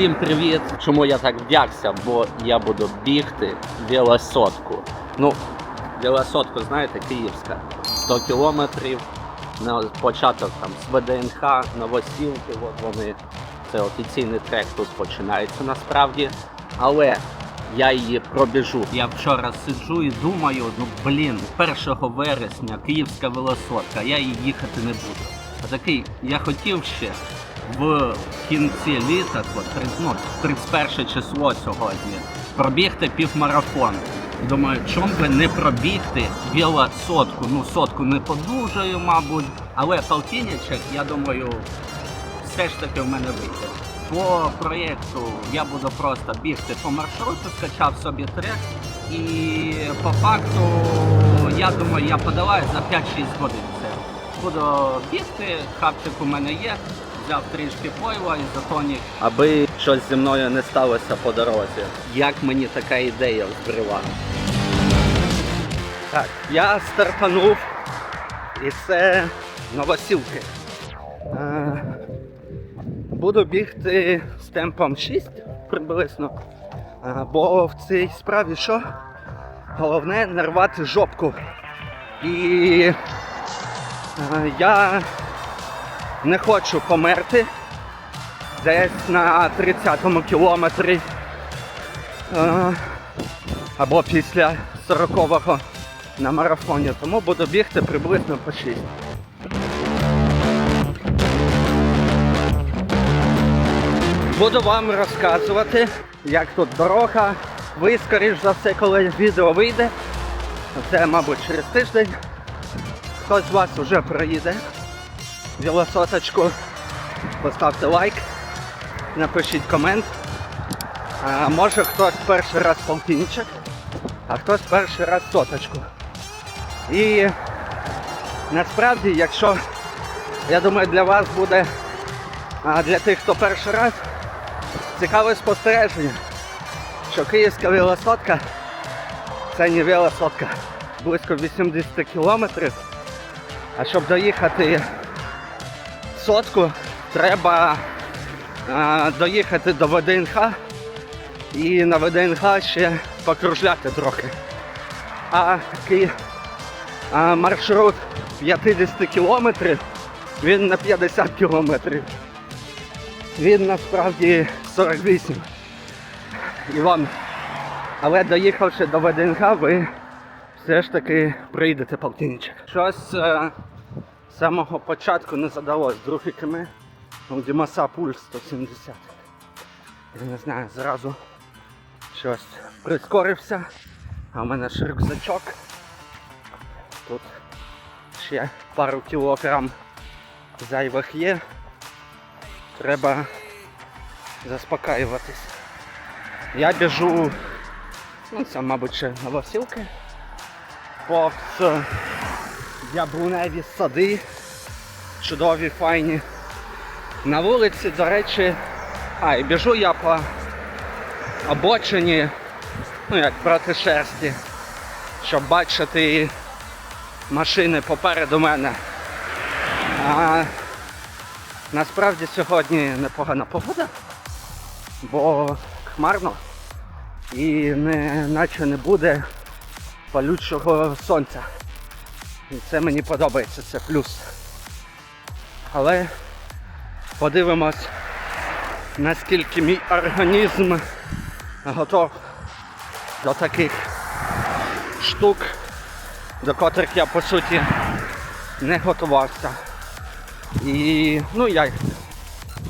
Всім привіт! Чому я так вдягся? Бо я буду бігти велосотку. Ну, велосотку, знаєте, київська. 100 кілометрів на початок там з ВДНХ, Новосілки, от вони. Це офіційний трек тут починається насправді. Але я її пробіжу. Я вчора сиджу і думаю, ну блін, 1 вересня київська велосотка, я її їхати не буду. А такий, я хотів ще в кінці літа, ну, 31 число сьогодні, пробігти півмарафон. Думаю, чому би не пробігти велосотку? Ну, сотку не подужаю, мабуть, але полтинничок, я думаю, все ж таки в мене вийде. По проєкту я буду просто бігти по маршруту, скачав собі трек, і по факту, я думаю, я подаваю за 5-6 годин. Буду бігти, хапчик у мене є, взяв трішки пойла і затонік. Аби щось зі мною не сталося по дорозі. Як мені така ідея збрила? Так, я стартанув, і це новосілки. Е, Буду бігти з темпом 6 приблизно. А, Бо в цій справі що? Головне не рвати жопку. І е, я не хочу померти десь на 30-му кілометрі. е, Або після 40-го на марафоні. Тому буду бігти приблизно по 6. Буду вам розказувати, як тут дорога. Ви, скоріш за все, коли відео вийде. Це, мабуть, через тиждень. Хтось з вас вже проїде. Велосоточку. Поставте лайк, напишіть комент. А, може хтось перший раз полтинчик, а хтось перший раз соточку. І насправді, якщо я думаю, для вас буде, а для тих, хто перший раз, цікаве спостереження, що київська велосотка це не велосотка. Близько 80 кілометрів. А щоб доїхати сотку, треба а, доїхати до ВДНХ і на ВДНХ ще покружляти трохи. А такий а, маршрут 50 кілометрів, він на 50 кілометрів. Він насправді 48. Іван. Але доїхавши до ВДНХ, ви все ж таки прийдете полтинничок. Щось е, самого початку не задалось. Другий км. У Дімаса пульс 170. Я не знаю, зразу щось прискорився. А в мене ж рюкзачок. Тут ще пару кілограм зайвих є. Треба заспокаюватись. Я біжу, ну це, мабуть, ще новосілки. Повз яблуневі сади. Чудові, файні. На вулиці, до речі, а, і біжу я по обочині, ну як проти шерсті, щоб бачити машини попереду мене. А, насправді сьогодні непогана погода, бо хмарно і не, наче не буде палючого сонця. І це мені подобається, це плюс. Але подивимось, наскільки мій організм готов до таких штук, до котрих я по суті не готувався. І ну я,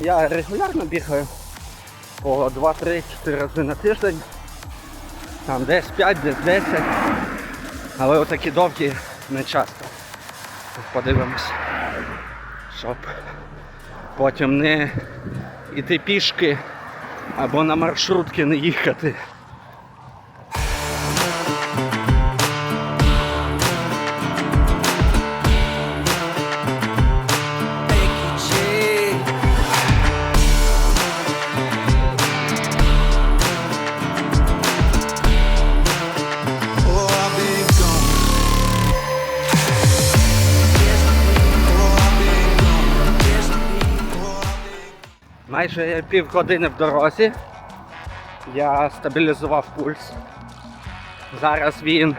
я регулярно бігаю по 2-3-4 рази на тиждень. Там десь 5, десь 10. Але отакі довгі не часто. Подивимось. Щоб потім не йти пішки або на маршрутки не їхати. Майже півгодини в дорозі. Я стабілізував пульс. Зараз він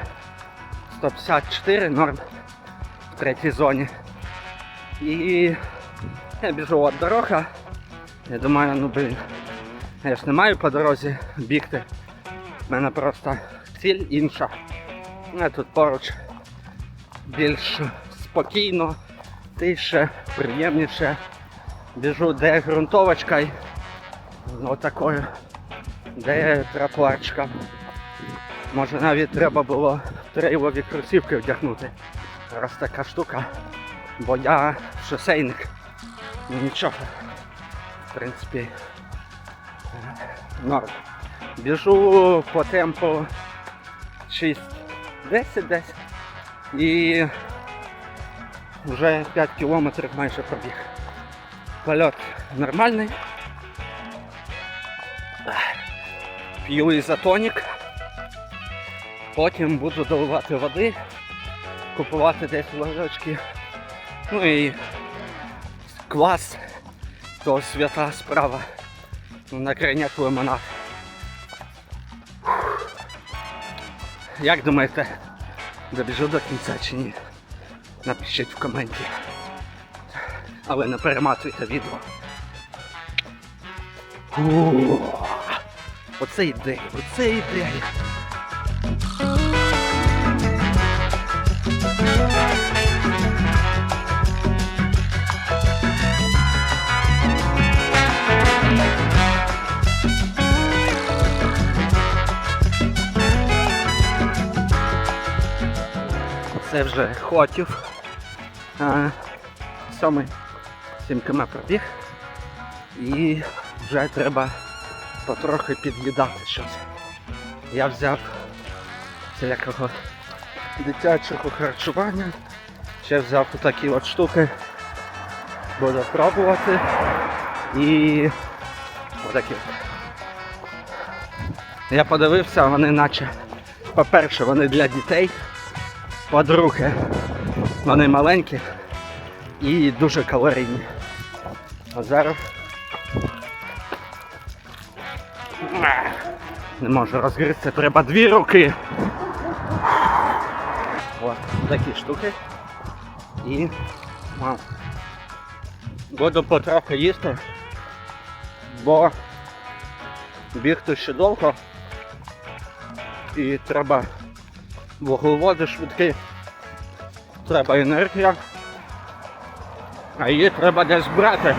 154 норм в третій зоні. І я біжу от дорога. Я думаю, ну блін. Я ж не маю по дорозі бігти. У мене просто ціль інша. Я тут поруч більш спокійно, тише, приємніше. Біжу де ґрунтовочка, ну де тротуарчика. Може навіть треба було трейлові кросівки вдягнути. Раз така штука. Бо я шосейник. Ну нічого. В принципі. е, Норм. Біжу по темпу 6-10 десь. І вже 5 кілометрів майже пробіг. Польот нормальний. П'ю ізотонік. Потім буду доливати води, купувати десь ложечки. Ну і квас, то свята справа. На крайняк лимонад. Як думаєте, добіжу до кінця чи ні? Напишіть в коменті. Але не перематуйте відео. О, Оце ідея, оце ідея. Це вже хотів. Сьомий 7 км пробіг. І вже треба потрохи під'їдати щось. Я взяв всілякого дитячого харчування. Ще взяв такі от штуки. Буду пробувати. І отакі. Я подивився, вони наче, по-перше, вони для дітей. По-друге, вони маленькі і дуже калорійні. А зараз не можу розгризти, треба дві руки. Ось такі штуки. І вау. буду потрохи їсти, бо бігти ще довго і треба вуглеводи швидкі, треба енергія, а її треба десь брати.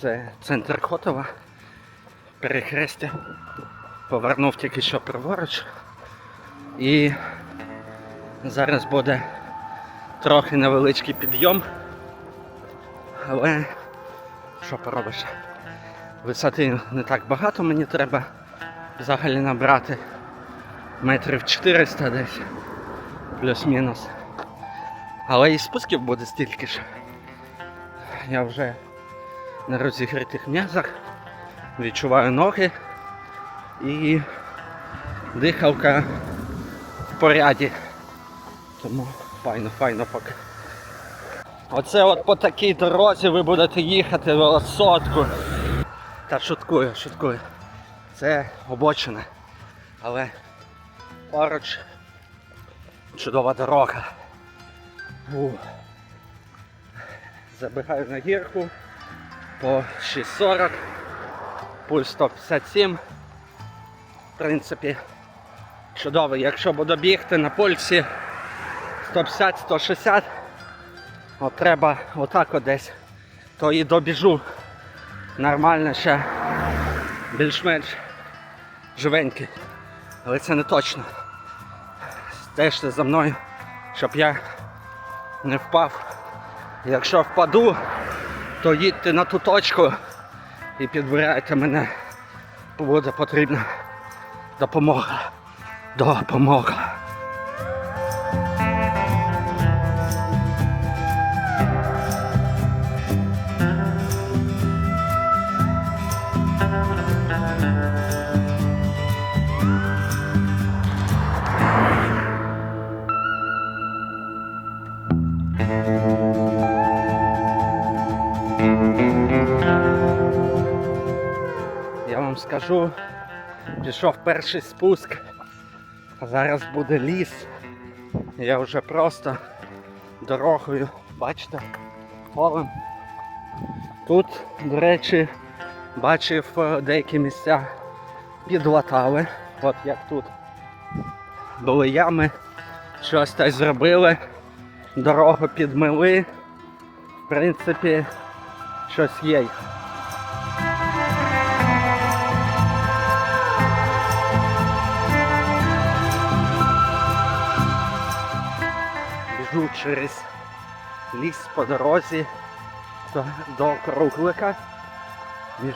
Це центр Хотова, перехрестя. Повернув тільки що праворуч. І зараз буде трохи невеличкий підйом. Але що поробиш? Висоти не так багато мені треба взагалі набрати. Метрів 400 десь. Плюс-мінус. Але і спусків буде стільки ж. Я вже на розігрітих м'язах. Відчуваю ноги і дихалка в поряді. Тому файно, файно поки. Оце от по такій дорозі ви будете їхати велосотку. Та шуткую, шуткую. Це обочина. Але поруч чудова дорога. Забігаю на гірку по 6.40, пульс 157. В принципі, чудовий. Якщо буду бігти на пульсі 150-160, от треба отак от десь, то і добіжу нормально ще більш-менш живенький. Але це не точно. Стежте за мною, щоб я не впав. Якщо впаду, то їдьте на ту точку і підбирайте мене. Буде потрібна допомога. Допомога. Пішов перший спуск, зараз буде ліс. Я вже просто дорогою, бачите, полем. Тут, до речі, бачив е, деякі місця підлатали. От як тут були ями, щось так зробили, дорогу підмили. В принципі, щось є. Через ліс по дорозі до, до круглика. Між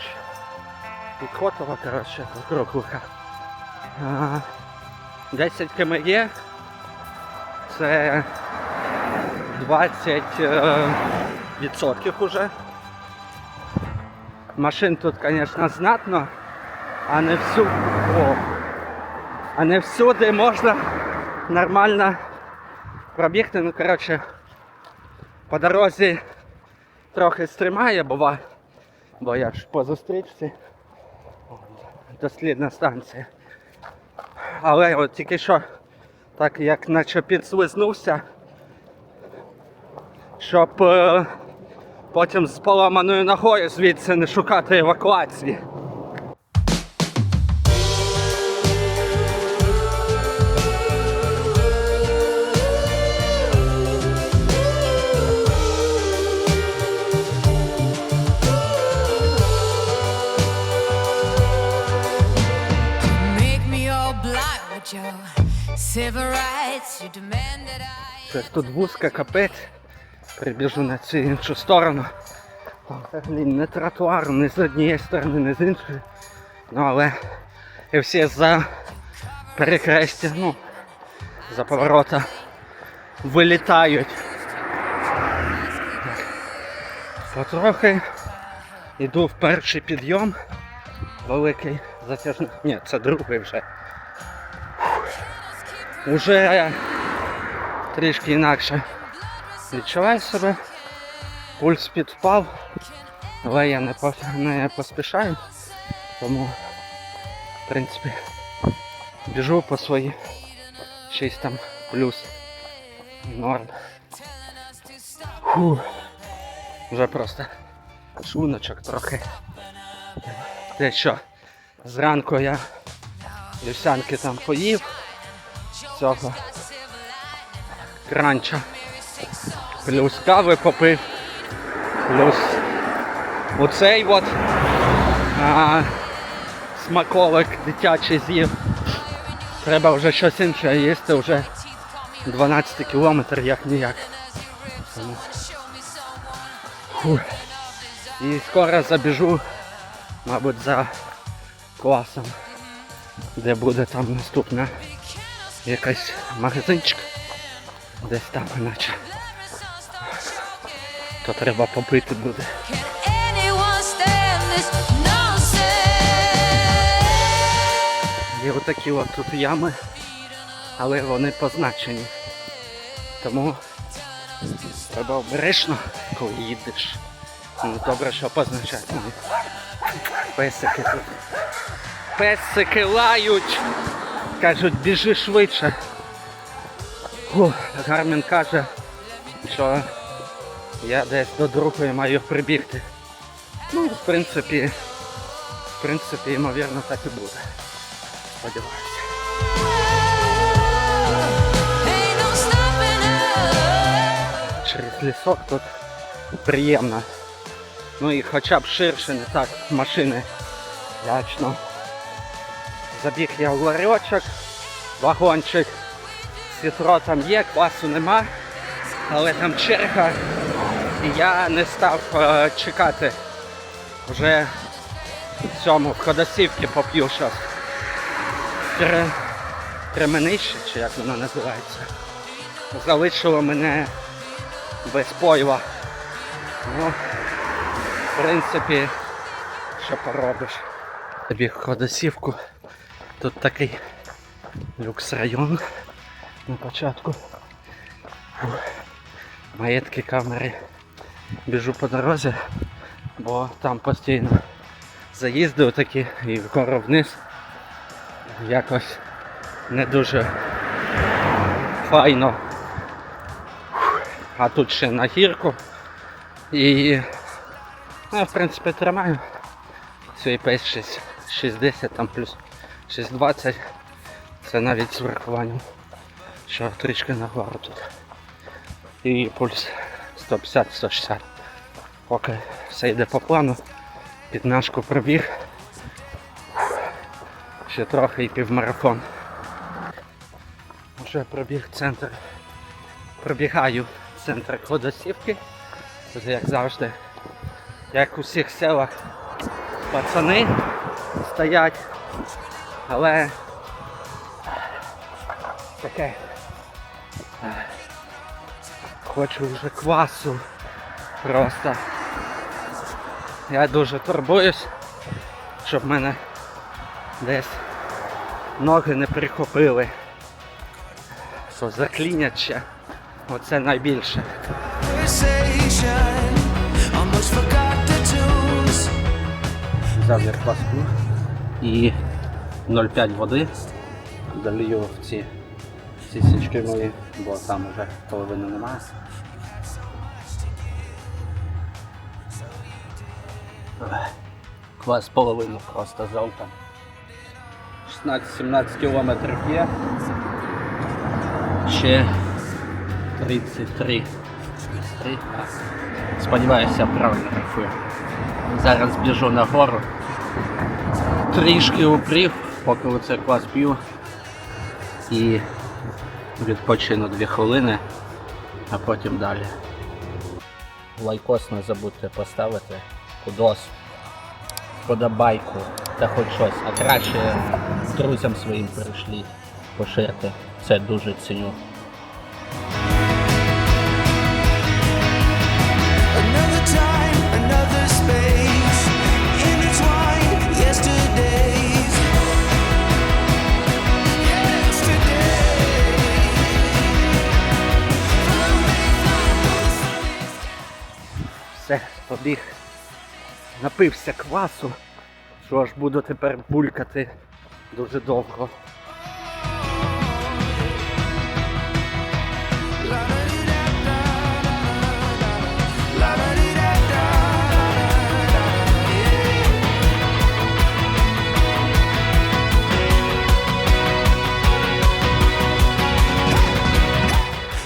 Підхотова, коротше, до круглика. А, 10 км є. Це 20 е, відсотків уже. Машин тут, звісно, знатно, а не всюди. О, а не всюди можна нормально пробігти. Ну, коротше, по дорозі трохи стримає, бува, бо я ж по зустрічці. Дослідна станція. Але от тільки що, так як наче підслизнувся, щоб е, потім з поламаною ногою звідси не шукати евакуації. Щось тут вузька капець. Прибіжу на цю іншу сторону. Взагалі не тротуар, не з однієї сторони, не з іншої. Ну але і всі за перехрестя, ну, за поворота вилітають. Потрохи йду в перший підйом. Великий затяжний. Ні, це другий вже. Уже трішки інакше відчуваю себе. Пульс підпав, але я не, пос- не поспішаю, тому в принципі біжу по свої 6 там плюс норм. Фу. Вже просто шлуночок трохи. Те що зранку я вівсянки там поїв цього кранча. Плюс кави попив. Плюс оцей от а, смаколик дитячий з'їв. Треба вже щось інше їсти, вже 12 кілометр як ніяк. Фу. І скоро забіжу, мабуть, за класом, де буде там наступна якась магазинчик. Десь там іначе. То треба попити буде. Є отакі от тут ями, але вони позначені. Тому треба обережно, коли їдеш. Ну, добре, що позначають. Ну, Песики тут. Песики лають. Кажуть, біжи швидше. Фу, Гармін каже, що я десь до другої маю прибігти. Ну, в принципі, в принципі, ймовірно, так і буде. Сподіваюся. Через лісок тут приємно. Ну і хоча б ширше, не так машини лячно. Забіг я в ларьочок, вагончик, світро там є, класу нема, але там черга. І я не став е, чекати. Вже в цьому в ходосівці поп'ю щось. Кременище, чи як воно називається. Залишило мене без пойла. Ну, в принципі, що поробиш. Тобі ходосівку. Тут такий люкс район на початку. Маєтки камери. Біжу по дорозі, бо там постійно заїзди такі і вгору вниз. Якось не дуже файно. А тут ще на гірку. І ну, я в принципі тримаю свій пейс 6, 60 там плюс 620. Це навіть з врахуванням, що трішки нагору тут. І пульс 150-160. Поки все йде по плану. Підножку пробіг. Ще трохи і півмарафон. Вже пробіг центр. Пробігаю центр ходосівки. Тут як завжди, як у всіх селах, пацани стоять. Але таке. Хочу вже квасу. Просто. Я дуже турбуюсь, щоб мене десь ноги не прихопили. Що заклінять ще. Оце найбільше. Взяв я кваску і 0,5 води. Долію в ці сісічки мої, бо там вже половини немає. Квас половину просто золота. 16-17 кілометрів є. Ще 33. 33. Сподіваюся, я правильно рахую. Зараз біжу на гору. Трішки упрів, поки оце квас п'ю. І відпочину 2 хвилини, а потім далі. Лайкос не забудьте поставити, кудос, подобайку та хоч щось. А краще друзям своїм перейшліть, поширте. Це дуже ціню. Побіг. Напився квасу, що аж буду тепер булькати дуже довго.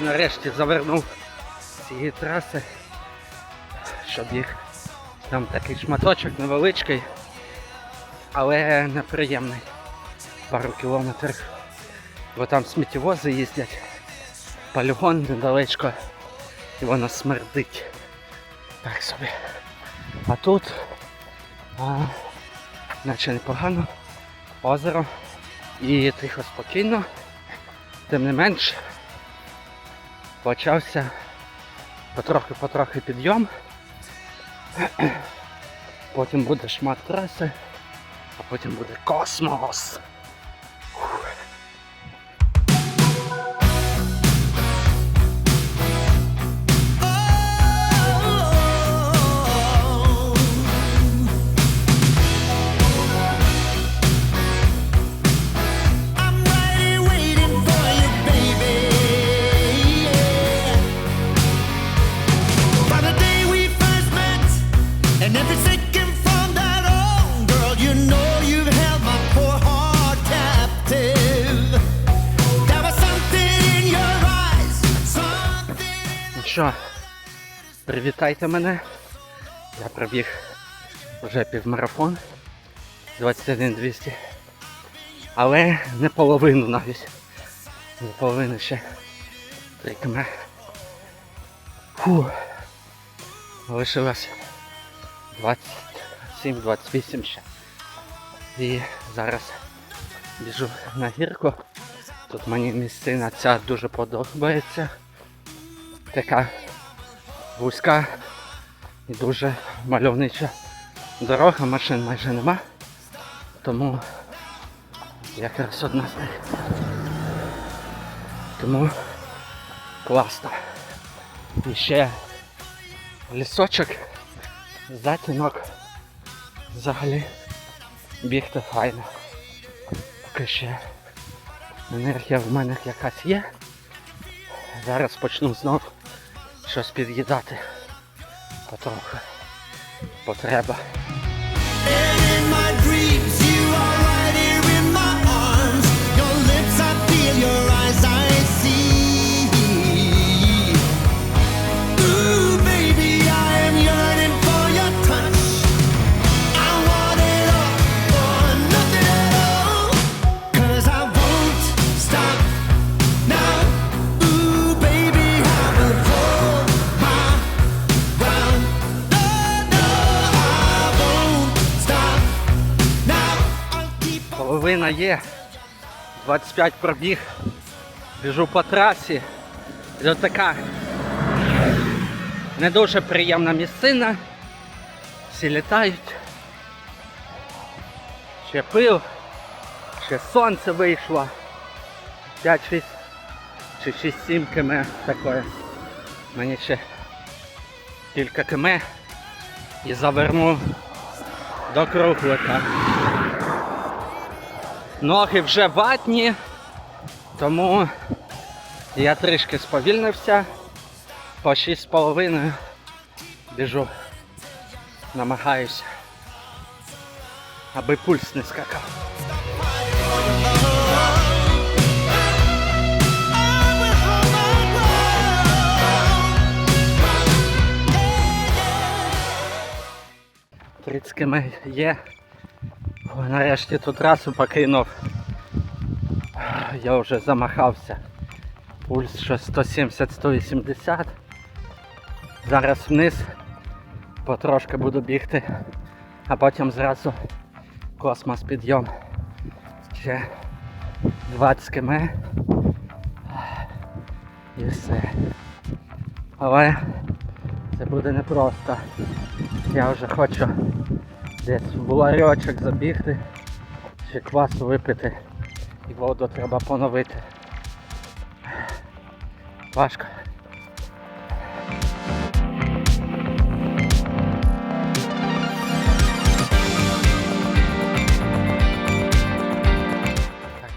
Нарешті завернув з цієї траси, щоб їх там такий шматочок невеличкий, але неприємний. Пару кілометрів. Бо там сміттєвози їздять, полігон недалечко і воно смердить. Так собі. А тут а, наче непогано, озеро і тихо спокійно. Тим не менш почався потрохи-потрохи підйом. Потім буде шмат траси, а потім буде космос. I'm привітайте мене. Я пробіг вже півмарафон 21 200. Але не половину навіть. Не половину ще 3 км. Фу. Лишилось 27-28 ще. І зараз біжу на гірку. Тут мені місцина ця дуже подобається. Така вузька і дуже мальовнича дорога, машин майже нема. Тому якраз одна з них. Тому класно. І ще лісочок, затінок. Взагалі бігти файно. Поки ще енергія в мене якась є. Зараз почну знов щось під'їдати. Потроху. Потреба. 25 пробіг. Біжу по трасі. От така не дуже приємна місцина. Всі літають. Ще пив, ще сонце вийшло. 5-6 чи 6-7 км таке. Мені ще кілька км і заверну до круглика. Ноги вже ватні, тому я трішки сповільнився. По 6,5 біжу. Намагаюся, аби пульс не скакав. Трицькими є. Нарешті ту трасу покинув. Я вже замахався. Пульс щось 170-180. Зараз вниз потрошки буду бігти, а потім зразу космос підйом. Ще 20 км. І все. Але це буде непросто. Я вже хочу десь в ларьочок забігти, ще квасу випити і воду треба поновити. Важко.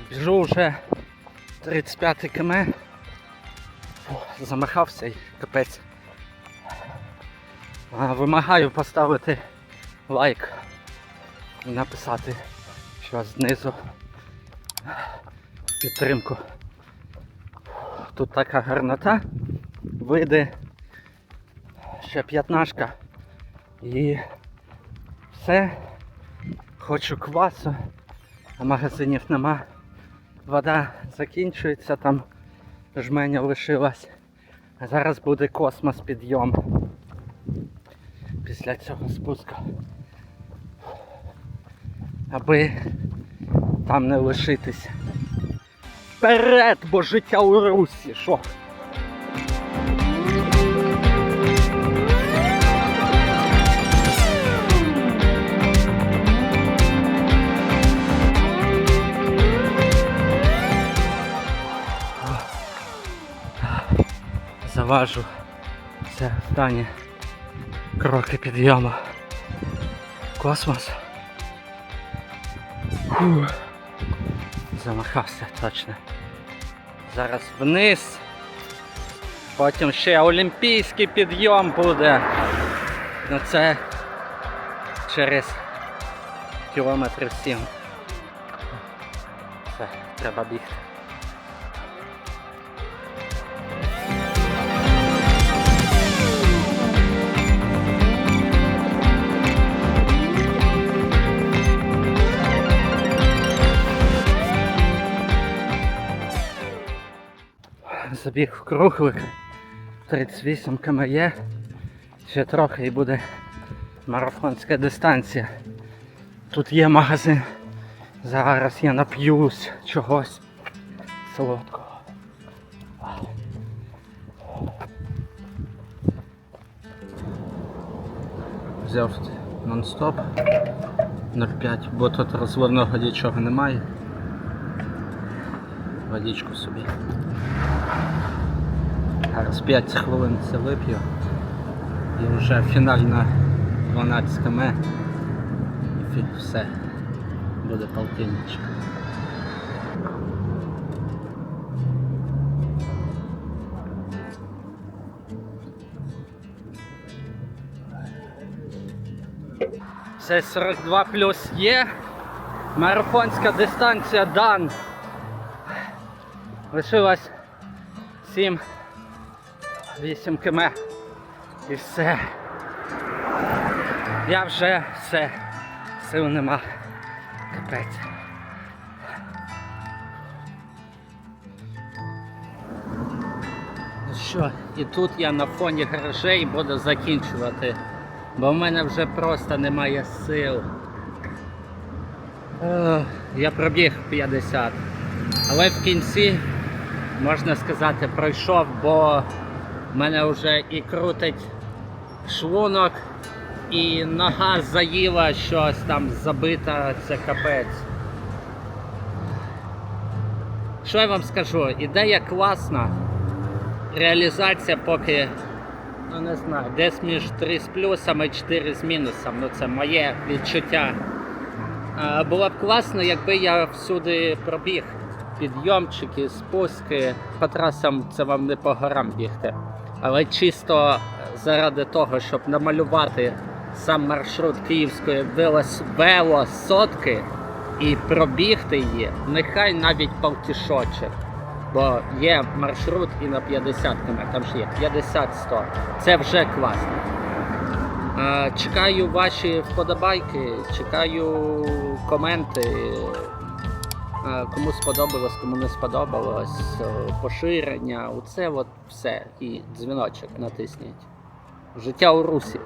Біжу вже 35 км. Фу, Замахався і капець. Вимагаю поставити лайк написати щось знизу підтримку. Тут така гарнота, види, ще п'ятнашка і все. Хочу квасу, а магазинів нема. Вода закінчується, там жменя лишилась. Зараз буде космос підйом після цього спуску. Аби там не лишитися. Вперед, бо життя у русі, що? Заважу. Це останні кроки підйому. Космос. Замахався точно. Зараз вниз. Потім ще олімпійський підйом буде. Ну це через кілометрів сім. Все, треба бігти. Забіг в круглик. 38 км є. Ще трохи і буде марафонська дистанція. Тут є магазин. Зараз я нап'юсь чогось солодкого. Взяв нон-стоп 0,5, бо тут розливного нічого немає. Водичку собі. Зараз 5 хвилин це вип'ю. І вже фінальна 12 км. І все. буде полтинничок. Це 42 плюс є. Марафонська дистанція дан. Лишилось 7 8 км. І все. Я вже все. Сил нема. Капець. Ну що, і тут я на фоні гаражей буду закінчувати, бо в мене вже просто немає сил. Я пробіг 50. Але в кінці, можна сказати, пройшов, бо мене вже і крутить шлунок, і нога заїла щось там забита, це капець. Що я вам скажу? Ідея класна. Реалізація поки, ну не знаю, десь між 3 з плюсом і 4 з мінусом. Ну це моє відчуття. Було б класно, якби я всюди пробіг. Підйомчики, спуски. По трасам це вам не по горам бігти. Але чисто заради того, щоб намалювати сам маршрут київської велос- велосотки і пробігти її, нехай навіть полтішочок. Бо є маршрут і на 50 км, там ж є 50-100. Це вже класно. Чекаю ваші вподобайки, чекаю коменти. Е, Кому сподобалось, кому не сподобалось, е, поширення, оце от все. І дзвіночок натисніть. Життя у русі.